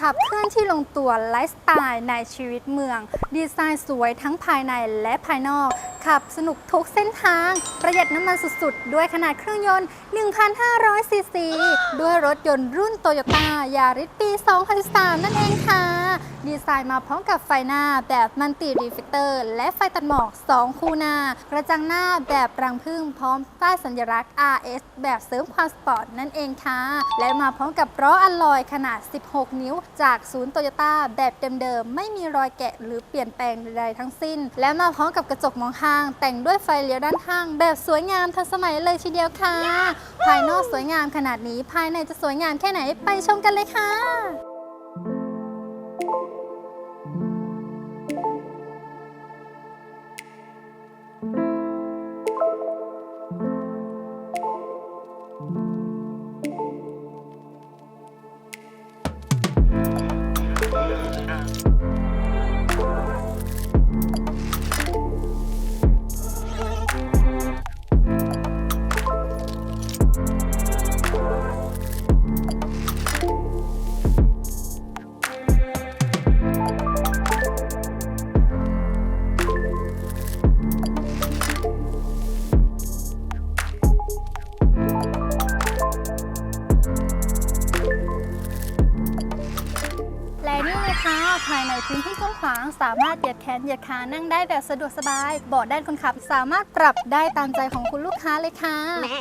ขับเคลื่อนที่ลงตัวไลฟ์สไตล์ในชีวิตเมือง ดีไซน์สวยทั้งภายในและภายนอก ขับสนุกทุกเส้นทาง ประหยัดน้ำมันสุดๆ ด้วยขนาดเครื่องยนต์ 1,500 ซีซี ด้วยรถยนต์รุ่นโตโยต้ายาริสปี 2013 นั่นเองค่ะ ดีไซน์มาพร้อมกับไฟหน้าแบบมันติรีเฟกเตอร์และไฟตัดหมอก 2 คู่หน้ากระจังหน้าแบบรังผึ้งพร้อมป้ายสัญลักษณ์ RS แบบเสริมความสปอร์ตนั่นเองค่ะ และมาพร้อมกับล้ออัลลอยขนาด 16 นิ้ว จากศูนย์โตโยต้าแบบเดิมๆ ไม่มีรอยแกะหรือเปลี่ยนแปลงใดๆทั้งสิ้น และมาพร้อมกับกระจกมองข้าง แต่งด้วยไฟเลี้ยวด้านข้าง แบบสวยงามทันสมัยเลยทีเดียวค่ะ ภายนอกสวยงามขนาดนี้ภายในจะสวยงามแค่ไหนไปชมกันเลยค่ะ ละนี่เลยค่ะภายในพื้นที่กว้างขวาง สามารถเหยียดแขนเหยียดขานั่งได้แบบสะดวกสบายเบาะด้านคนขับ สามารถปรับได้ตามใจของคุณลูกค้าเลยค่ะ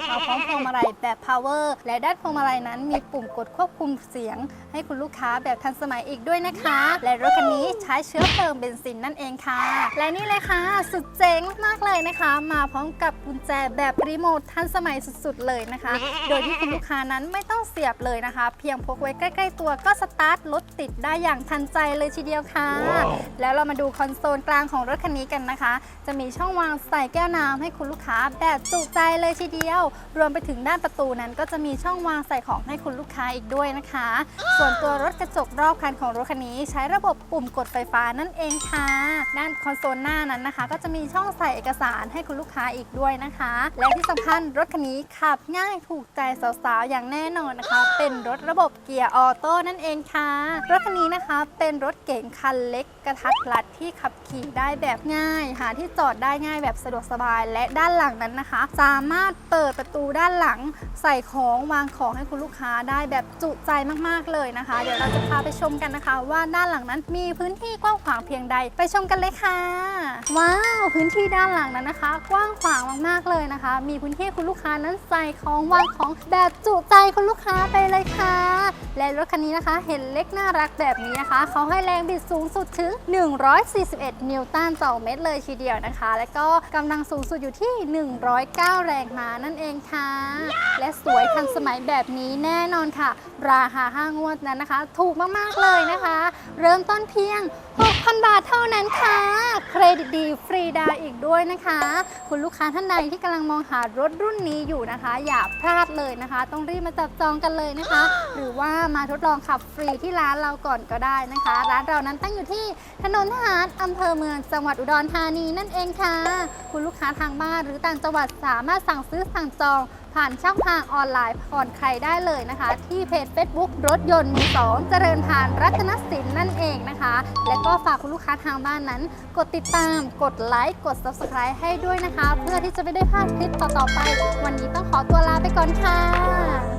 เอาพร้อมพวงมาลัยแบบ power และด้านพวงมาลัยนั้นมีปุ่มกดควบคุมเสียง ให้คุณลูกค้าแบบทันสมัยอีกด้วยนะคะ และรถคันนี้ใช้เชื้อเพลิงเบนซินนั่นเองค่ะ และนี่เลยค่ะ สุดเจ๋งมากเลยนะคะ มาพร้อมกับกุญแจแบบรีโมททันสมัยสุดๆเลยนะคะ โดยที่คุณลูกค้านั้นไม่ต้องเสียบเลยนะคะ เพียงพกไว้ใกล้ ๆ ตัวก็สตาร์ทรถติดได้อย่างทันใจเลยทีเดียวค่ะแล้วเรามาดูคอนโซลกลางของรถคันนี้กันนะคะ จะมีช่องวางใส่แก้วน้ำให้คุณลูกค้าแบบจุใจเลยทีเดียว รวมไปถึงด้านประตูนั้น ก็จะมีช่องวางใส่ของให้คุณลูกค้าอีกด้วยนะคะ ส่วนตัวรถกระจกรอบคันของรถคันนี้ ใช้ระบบปุ่มกดไฟฟ้านั่นเองค่ะ ด้านคอนโซลหน้านั้นนะคะ ก็จะมีช่องใส่เอกสารให้คุณลูกค้าอีกด้วยนะคะ และที่สำคัญรถคันนี้ขับง่ายถูกใจสาวๆอย่างแน่นอนนะคะ เป็นรถระบบเกียร์ออโต้นั่นเองค่ะ รถคันนี้นะคะเป็นรถเก๋งคันเล็กกระทัดรัดที่ขับขี่ได้แบบง่าย หาที่จอดได้ง่ายแบบสะดวกสบาย และด้านหลังนั้นนะคะ สามารถเปิดประตูด้านหลัง ใส่ของวางของให้คุณลูกค้าได้แบบจุใจมากๆเลยนะคะ เดี๋ยวเราจะพาไปชมกันนะคะ ว่าด้านหลังนั้นมีพื้นที่กว้างขวางเพียงใด ไปชมกันเลยค่ะ ว้าวพื้นที่ด้านหลังนั้นนะคะ กว้างขวางมากๆเลยนะคะ มีพื้นที่คุณลูกค้านั้นใส่ของวางของแบบจุใจคุณลูกค้าไปเลยค่ะ และรถคันนี้นะคะ เห็นเล็กน่ารักแบบนี้นะคะเขาให้แรงบิดสูงสุดถึง 141 นิวตันต่อเมตรเลยทีเดียวนะคะ และก็กำลังสูงสุดอยู่ที่ 109 แรงม้านั่นเองค่ะ และสวยทันสมัยแบบนี้แน่นอนค่ะ ราคาห้างวดนั้นนะคะ ถูกมาก ๆ เลยนะคะ เริ่มต้นเพียง 6,000 บาทเท่านั้นค่ะเคร ดิตดีฟรีดาวอีกด้วยนะคะ คุณลูกค้าท่านใดที่กำลังมองหารถรุ่นนี้อยู่นะคะ อย่าพลาดเลยนะคะ ต้องรีบมาจับจองกันเลยนะคะ หรือว่ามาทดลองขับฟรีที่ร้านเราก่อนก็ได้นะคะ ร้านเรานั้นตั้งอยู่ที่ถนนทหารอำเภอเมืองจังหวัดอุดรธานีนั่นเองค่ะ คุณลูกค้าทางบ้านหรือต่างจังหวัดสามารถสั่งซื้อสั่งจอง ผ่านช่องทางออนไลน์ผ่อนใครได้เลยนะคะ ที่เพจ Facebook รถยนต์มือสองเจริญพานรัตนสินนั่นเองนะคะ และก็ฝากคุณลูกค้าทางบ้านนั้น กดติดตาม กดไลค์กด Subscribe ให้ด้วยนะคะ เพื่อที่จะไม่ได้พลาดคลิปต่อๆไป วันนี้ต้องขอตัวลาไปก่อนค่ะ